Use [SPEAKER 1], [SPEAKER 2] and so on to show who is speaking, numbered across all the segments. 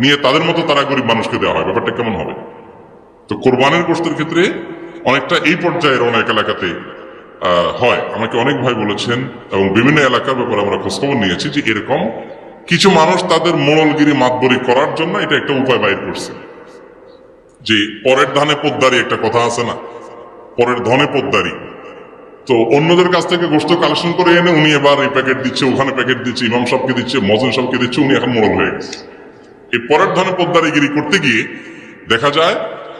[SPEAKER 1] নিয়ে তাদের মতো তারা গরিব মানুষকে দেওয়া হয়। ব্যাপারটা কেমন হবে? তো কোরবানের গোষ্ঠের ক্ষেত্রে অনেকটা এই পর্যায়ের অনেক এলাকাতে হয়। আমাকে অনেক ভাই বলেছেন এবং বিভিন্ন এলাকার ব্যাপারে আমরা খোঁজখবর নিয়েছি যে এরকম কিছু মানুষ তাদের মোড়লগিরি মাতবরি করার জন্য এটা একটা উপায় বাইর করছে। যে পরের ধানে পোদ্দারি একটা কথা আছে না? পরের ধনে পোদ্দারি। তো অন্যদের কাছ থেকে গোস্ত কালেকশন করে এনে উনি এবার এই প্যাকেট দিচ্ছে, ওখানে প্যাকেট দিচ্ছে, ইমাম সবকে দিচ্ছে মজন সবকে দিচ্ছে, উনি এখন মোড়ল হয়ে গেছে। এই পরের ধনে পোদ্দারিগিরি করতে গিয়ে দেখা যায়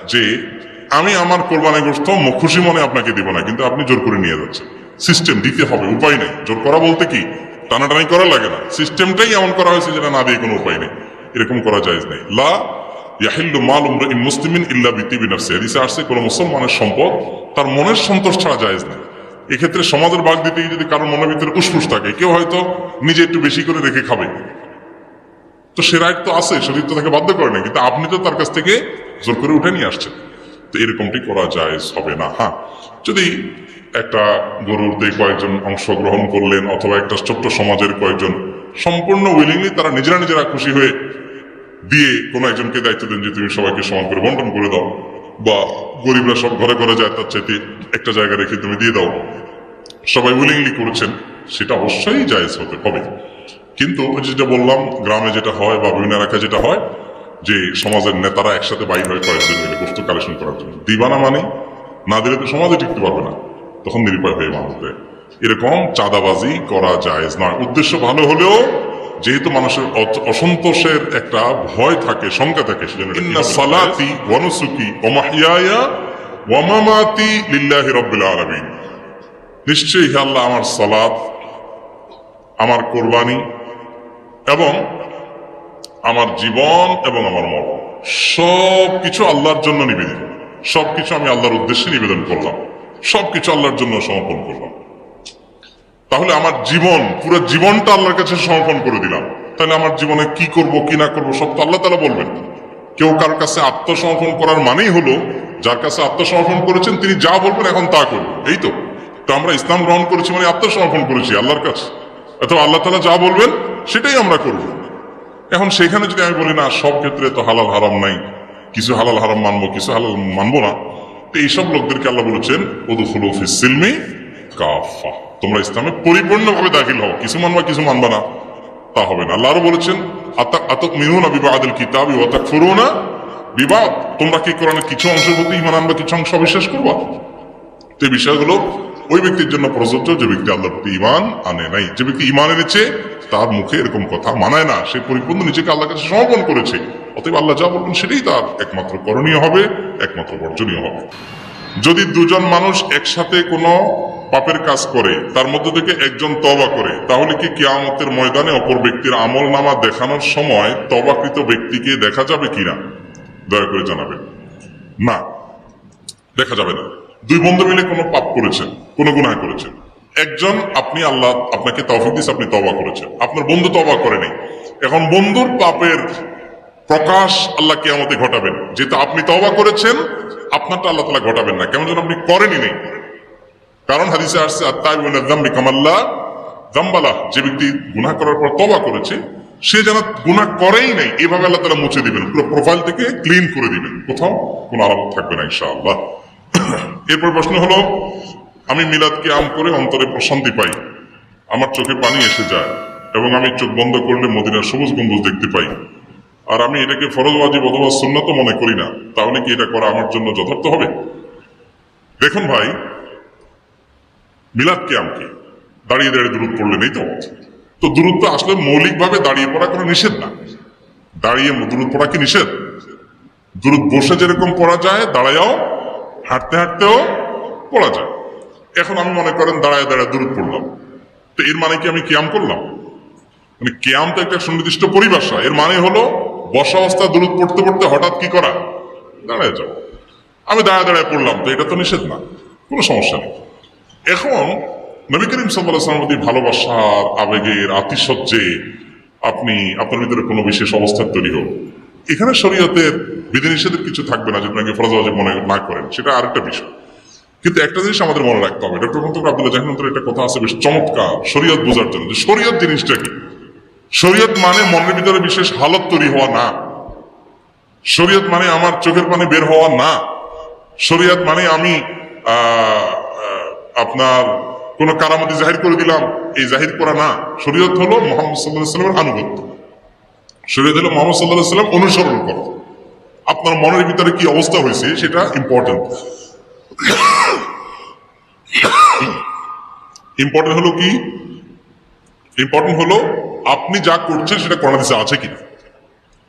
[SPEAKER 1] যে আমি আমার কোরবানি গোস্ত খুশি মনে আপনাকে দিব না, কিন্তু আপনি জোর করে নিয়ে যাচ্ছেন। সিস্টেম দিতে হবে, উপায় নেই। জোর করা বলতে কি? টানাটানি করা লাগে না। সিস্টেমটাই এমন করা হয়েছে যেটা না দিয়ে কোনো উপায় নেই। এরকম করা যায় নাই। লা এক্ষেত্রে সমাজের ভাগ দিতে যদি কারোর মনের ভিতরে উসফুস থাকে, কেউ হয়তো নিজে একটু বেশি করে রেখে খাবে। তো সে রাইট তো আছে শরীর তো তাকে বাধ্য করে না কিন্তু আপনি তো তার কাছ থেকে জোর করে উঠে নিয়ে আসছেন। তো এরকমটি করা যায়, হবে না হ্যাঁ। যদি একটা গরুর দিয়ে কয়েকজন অংশগ্রহণ করলেন, অথবা একটা ছোট্ট সমাজের কয়েকজন, সম্পূর্ণ উইলিংলি তারা নিজেরা নিজেরা খুশি হয়ে দিয়ে কোনো একজনকে দায়িত্ব দেন যে, তুমি সবাইকে সমান করে বন্টন করে দাও, বা গরিবরা সব ঘরে ঘরে যায়, তার চাইতে একটা জায়গা রেখে তুমি দিয়ে দাও। সবাই উইলিংলি করেছেন, সেটা অবশ্যই জায়েজ হতে হবে। কিন্তু ওই যেটা বললাম গ্রামে যেটা হয় বা বিভিন্ন এলাকায় যেটা হয় যে সমাজের নেতারা একসাথে বাইর হয় কয়েকজন মিলে বস্তু কালেকশন করার জন্য। দিবানা মানে না দিলে তো সমাজে টিকতে পারবে না। তখন নিরুপায় হয়ে মানুষ দেয়। এরকম চাঁদাবাজি করা যায় নয় উদ্দেশ্য ভালো হলেও যেহেতু মানুষের অসন্তোষের একটা ভয় থাকে শঙ্কা থাকে সেজন্য সালাতি ওয়ানুসুকি ওমাহিয়ায়া ওয়ামামাতি লিল্লাহি রাব্বিল আলামিন। নিশ্চয়ই আল্লাহ আমার সালাত আমার কোরবানি এবং আমার জীবন এবং আমার মরণ। সব কিছু আল্লাহর জন্য নিবেদিত। সব কিছু আমি আল্লাহর উদ্দেশ্যে নিবেদন করলাম। সব কিছু আল্লাহর জন্য সমর্পণ করলাম। তাহলে আমার জীবন, পুরো জীবনটা আল্লাহর কাছে সমর্পণ করে দিলাম। তাহলে আমার জীবনে কি করব, কি না করব, সব তো আল্লাহ তালা বলবেন। কেউ কারোর কাছে আত্মসমর্পণ করার মানেই হলো, যার কাছে আত্মসমর্পণ করেছেন তিনি যা বলবেন এখন তা করব এই তো। তো আমরা ইসলাম গ্রহণ করেছি মানে আত্মসমর্পণ করেছি আল্লাহর কাছে। অথবা আল্লাহ তালা যা বলবেন, সেটাই আমরা করব। এখন সেখানে যদি আমি বলি, না, সব ক্ষেত্রে তো হালাল হারাম নাই, কিছু হালাল হারাম মানবো, কিছু হালাল মানবো না, তো এইসব লোকদেরকে আল্লাহ বলেছেন কাফা তোমরা ইসলামে পরিপূর্ণভাবে দাখিল হও, কিছু মানবা কিছু মানবা না। তা হবে না। আল্লাহ আরও বলেছেন মিনুনা বিবাদুল কিতাবি ওয়া তাকফুরুনা? বিবাদ, তোমরা কি কোরআনের কিছু অংশের প্রতি ইমান আনবা, কিছু অংশ অবিশ্বাস করবা? তো এই বিষয়গুলো ওই ব্যক্তির জন্য প্রযোজ্য যে ব্যক্তি আল্লাহর প্রতি ইমান আনে নাই। যে ব্যক্তি ইমান এনেছে, তার মুখে এরকম কথা মানায় না। সে পরিপূর্ণ নিজেকে আল্লাহ কাছে সমর্পণ করেছে। অতএব আল্লাহ যা বলবেন সেটাই তার একমাত্র করণীয় হবে, একমাত্র বর্জনীয় হবে। যদি দুজন মানুষ একসাথে কোনো পাপের কাজ করে, তার মধ্যে থেকে একজন তবা করে, তাহলে কি কিয়ামতের ময়দানে অপর ব্যক্তির আমল নামা দেখানোর সময় তবাকৃত ব্যক্তিকে দেখা যাবে কিনা দয়া করে জানাবেন। না, দেখা যাবে না। দুই বন্ধু মিলে কোনো পাপ করেছেন কোনো গুনাহ করেছেন। একজন আপনি আল্লাহ আপনাকে তৌফিক দিস আপনি তবা করেছেন। আপনার বন্ধু তবা করেনি এখন বন্ধুর পাপের প্রকাশ আল্লাহ কিয়ামতে ঘটাবেন। যেহেতু আপনি তবা করেছেন, আপনারটা আল্লাহ তালা ঘটাবেন না। কেমন যেন আপনি করেনি নেই। কারণ হাদিসে আসছে আত্মাই দাম্বি কামাল্লা যে ব্যক্তি গুনাহ করার পর তবা করেছে, সে যেন গুনাহ করেই নাই, এভাবে আল্লাহ তারা মুছে দিবেন। পুরো প্রোফাইল থেকে ক্লিন করে দিবেন। কোথাও কোনো আলামত থাকবে না, ইনশাআল্লাহ। এরপর প্রশ্ন হলো আমি মিলাদকে আম করে অন্তরে প্রশান্তি পাই। আমার চোখে পানি এসে যায় এবং আমি চোখ বন্ধ করলে মদিনার সবুজ গম্বুজ দেখতে পাই। আর আমি এটাকে ফরজ ওয়াজিব অথবা সুন্নত মনে করি না। তাহলে কি এটা করা আমার জন্য যথার্থ হবে? দেখুন ভাই, মিলাদ কে আমকে দাঁড়িয়ে দাঁড়িয়ে দূরত পড়লে নেই তো? তো দূরত্ব আসলে মৌলিকভাবে দাঁড়িয়ে পড়া কোনো নিষেধ না। দাঁড়িয়ে দূরত পড়া কি নিষেধ? দূরত বসে যেরকম পড়া যায়, দাঁড়ায়ও, হাঁটতে হাঁটতেও পড়া যায়। এখন আমি মনে করেন দাঁড়ায় দাঁড়ায় দূরত পড়লাম। তো এর মানে কি আমি কিয়াম করলাম? মানে কিয়াম তো একটা সুনির্দিষ্ট পরিভাষা। এর মানে হলো, বসা অবস্থা দূরত পড়তে পড়তে হঠাৎ কি করা? দাঁড়ায় যাও। আমি দাঁড়ায় দাঁড়ায় পড়লাম, তো এটা তো নিষেধ না। কোনো সমস্যা নেই। এখন নবী করিম সাল্লাহামের প্রতি ভালোবাসার আবেগের আতিশয্যে আপনি, আপনার ভিতরে কোনো বিশেষ অবস্থার তৈরি হোক। এখানে শরীয়তের বিধিনিষেধের কিছু থাকবে না যে আপনাকে ফরজ মনে না করেন। সেটা আরেকটা বিষয়। কিন্তু একটা জিনিস আমাদের মনে রাখতে হবে। ডক্টর মন্তব্য আব্দুল্লাহ জাহিনুদ্দের একটা কথা আছে বেশ চমৎকার, শরীয়ত বোঝার জন্য। যে শরীয়ত জিনিসটা কি? শরীয়ত মানে মনের ভিতরে বিশেষ হালত তৈরি হওয়া না। শরীয়ত মানে আমার চোখের পানি বের হওয়া না। শরীয়ত মানে আমি আপনার কোন কারামতি জাহির করে দিলাম, এই জাহির করা না। শরীয়ত হলো মোহাম্মদ সাল্লাহ সাল্লামের আনুগত্য। শরীয়ত হলো মোহাম্মদ সাল্লাহ সাল্লাম অনুসরণ করা। আপনার মনের ভিতরে কি অবস্থা হয়েছে সেটা ইম্পর্টেন্ট ইম্পর্টেন্ট হলো কি? ইম্পর্টেন্ট হলো আপনি যা করছেন সেটা করার দিশা আছে কিনা?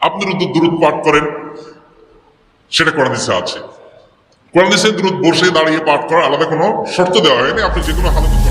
[SPEAKER 1] আপনি দূরত পাঠ করেন, সেটা করার দিশা আছে। কোরআন হাদিসে দূরত বসে দাঁড়িয়ে পাঠ করার আলাদা কোনো শর্ত দেওয়া হয়নি। আপনি যে কোনো হালত